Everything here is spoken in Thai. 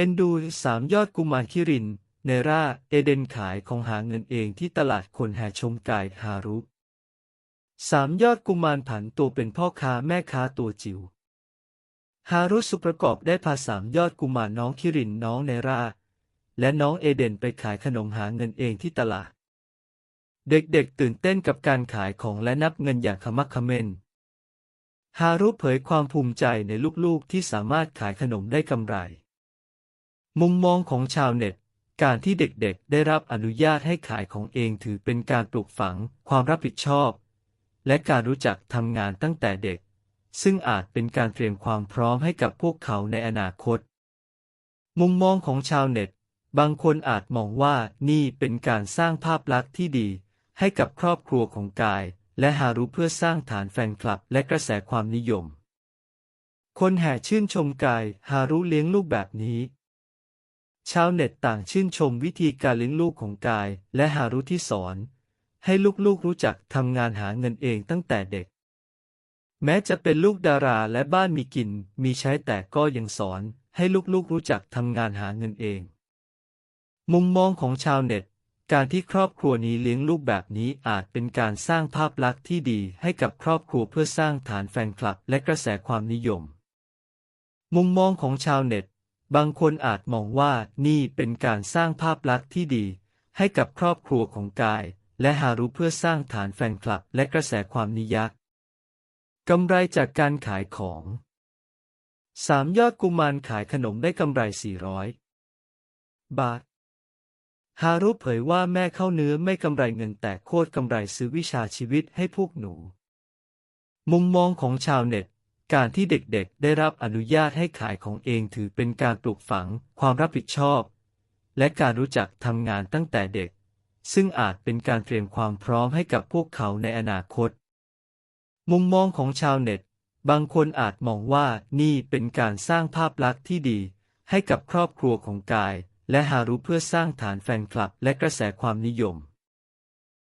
เอ็นดูสามยอดกุมารคิริน เนราเอเดนขายของหาเงินเองที่ตลาดคนแห่ชมกายฮารุสามยอดกุมารผันตัวเป็นพ่อค้าแม่ค้าตัวจิ๋วฮารุสุประกอบได้พาสามยอดกุมารน้องคิรินน้องเนราและน้องเอเดนไปขายขนมหาเงินเองที่ตลาด เด็กๆตื่นเต้นกับการขายของและนับเงินอย่างขมักขม้นฮารุเผยความภูมิใจในลูกๆที่สามารถขายขนมได้กำไร มุมมองของชาวเน็ต การที่เด็กๆ ได้รับอนุญาตให้ขายของเองถือเป็นการปลูกฝังความรับผิดชอบ และการรู้จักทำงานตั้งแต่เด็ก ซึ่งอาจเป็นการเตรียมความพร้อมให้กับพวกเขาในอนาคต มุมมองของชาวเน็ต บางคนอาจมองว่านี่เป็นการสร้างภาพลักษณ์ที่ดี ให้กับครอบครัวของกาย และฮารุเพื่อสร้างฐานแฟนคลับและกระแสความนิยม คนแห่ชื่นชมกายฮารุเลี้ยงลูกแบบนี้ ชาวเน็ตต่างชื่นชมวิธีการเลี้ยงลูกของกาย และฮารุที่สอน ให้ลูกๆรู้จักทำงานหาเงินเองตั้งแต่เด็ก แม้จะเป็นลูกดาราและบ้านมีกิน มีใช้แต่ก็ยังสอน ให้ลูกๆรู้จักทำงานหาเงินเอง มุมมองของชาวเน็ต การที่ครอบครัวนี้เลี้ยงลูกแบบนี้อาจเป็นการสร้างภาพลักษณ์ที่ดีให้กับครอบครัวเพื่อสร้างฐานแฟนคลับ และกระแสความนิยม มุมมองของชาวเน็ต บางคนอาจมองว่านี่เป็นการสร้างภาพลักษณ์ที่ดี ให้กับครอบครัวของกาย และฮารุเพื่อสร้างฐานแฟนคลับและกระแสความนิยมกำไรจากการขายของสามยอดกุมารขายขนมได้กำไร 400 บาท ฮารุเผยว่าแม่เข้าเนื้อไม่กำไรเงินแต่โคตรกำไรซื้อวิชาชีวิตให้พวกหนู มุมมองของชาวเน็ต การที่เด็กๆ ได้รับอนุญาตให้ขายของเองถือเป็นการปลูกฝังความรับผิดชอบ และการรู้จักทำงานตั้งแต่เด็ก ซึ่งอาจเป็นการเตรียมความพร้อมให้กับพวกเขาในอนาคต มุมมองของชาวเน็ต บางคนอาจมองว่านี่เป็นการสร้างภาพลักษณ์ที่ดี ให้กับครอบครัวของกาย และฮารุเพื่อสร้างฐานแฟนคลับและกระแสความนิยม